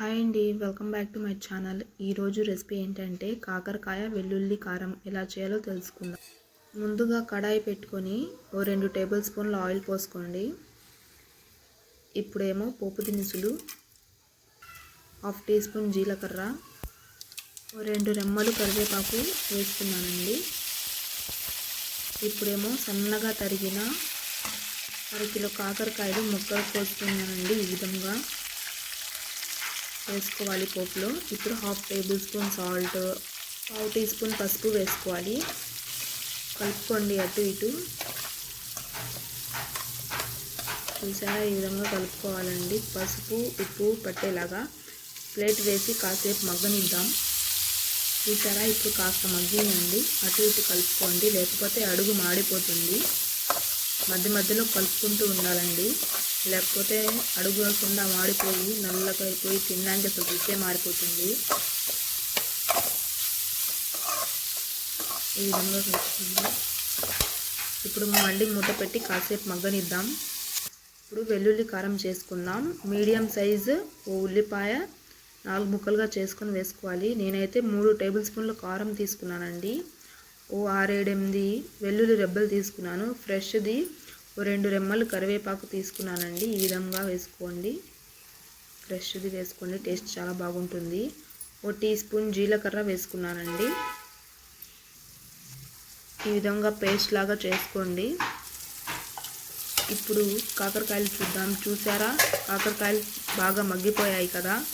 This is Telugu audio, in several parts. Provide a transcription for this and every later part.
హాయ్ అండి welcome back to my channel. ఈరోజు రెసిపీ ఏంటంటే కాకరకాయ వెల్లుల్లి కారం ఎలా చేయాలో తెలుసుకుందాం. ముందుగా కడాయి పెట్టుకొని ఓ రెండు టేబుల్ స్పూన్ల ఆయిల్ పోసుకోండి. ఇప్పుడేమో పోపు దినుసులు హాఫ్ టీ స్పూన్ జీలకర్ర ఓ రెండు రెమ్మలు కరివేపాకు వేసుకున్నానండి ఇప్పుడేమో సన్నగా తరిగిన అరకిలో కాకరకాయలు ముక్కలు కోసుకున్నానండి ఈ విధంగా. వేసుకోవాలి పోపులో. ఇప్పుడు హాఫ్ టేబుల్ స్పూన్ సాల్ట్ పావు టీ స్పూన్ పసుపు వేసుకోవాలి. కలుపుకోండి అటు ఇటు. చూసారా? ఈ విధంగా కలుపుకోవాలండి. పసుపు ఉప్పు పట్టేలాగా ప్లేట్ వేసి కాసేపు మగ్గనిద్దాం. చూసారా? ఇప్పుడు కాస్త మగ్గినండి అటు ఇటు కలుపుకోండి. లేకపోతే అడుగు మాడిపోతుంది. మధ్య మధ్యలో కలుపుకుంటూ ఉండాలండి. లేకపోతే అడుగు వేయకుండా మాడిపోయి నల్లగా అయిపోయి తినడానికి అసలు రుచే మారిపోతుంది. ఈ విధంగా కలుస్తుంది ఇప్పుడు మండి మూత పెట్టి కాసేపు మగ్గనిద్దాం. ఇప్పుడు వెల్లుల్లి కారం చేసుకుందాం. మీడియం సైజు ఓ ఉల్లిపాయ నాలుగు ముక్కలుగా చేసుకొని వేసుకోవాలి. నేనైతే మూడు టేబుల్ స్పూన్ల కారం తీసుకున్నానండి. ఓ ఆరేడెనిమిది వెల్లుల్లి రెబ్బలు తీసుకున్నాను. ఫ్రెష్ది రెండు రెమ్మలు కరివేపాకు తీసుకున్నానండి. ఈ విధంగా వేసుకోండి. ఫ్రెష్ది వేసుకోండి. టేస్ట్ చాలా బాగుంటుంది. ఓ టీ స్పూన్ జీలకర్ర వేసుకున్నానండి. ఈ విధంగా పేస్ట్ లాగా చేసుకోండి. ఇప్పుడు కాకరకాయలు చూద్దాం. చూసారా? కాకరకాయలు బాగా మగ్గిపోయాయి కదా.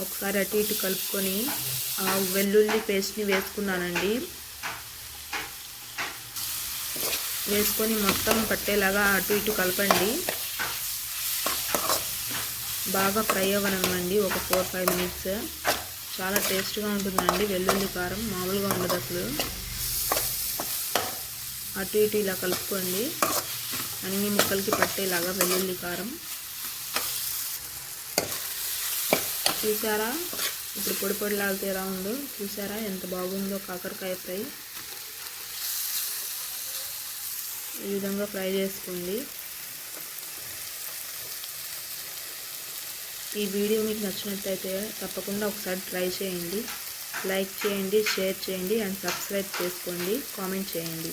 ఒకసారి అటు ఇటు కలుపుకొని ఆ వెల్లుల్లి పేస్ట్ని వేసుకున్నానండి. వేసుకొని మొత్తం పట్టేలాగా అటు ఇటు కలపండి. బాగా ఫ్రై అవ్వనివ్వండి ఒక ఫోర్ ఫైవ్ మినిట్స్. చాలా టేస్ట్గా ఉంటుందండి వెల్లుల్లి కారం మామూలుగా ఉండదు అసలు. అటు ఇటు ఇలా కలుపుకోండి. అన్ని ముక్కలకి పట్టేలాగా వెల్లుల్లి కారం. చూసారా? ఇప్పుడు పొడి పొడిలాగితే ఎలా ఉందో? చూసారా? ఎంత బాగుందో కాకరకాయ ఫ్రై. ఈ విధంగా ఫ్రై చేసుకోండి. ఈ వీడియో మీకు నచ్చినట్లయితే తప్పకుండా ఒకసారి ట్రై చేయండి. లైక్ చేయండి షేర్ చేయండి అండ్ సబ్స్క్రైబ్ చేసుకోండి. కామెంట్ చేయండి.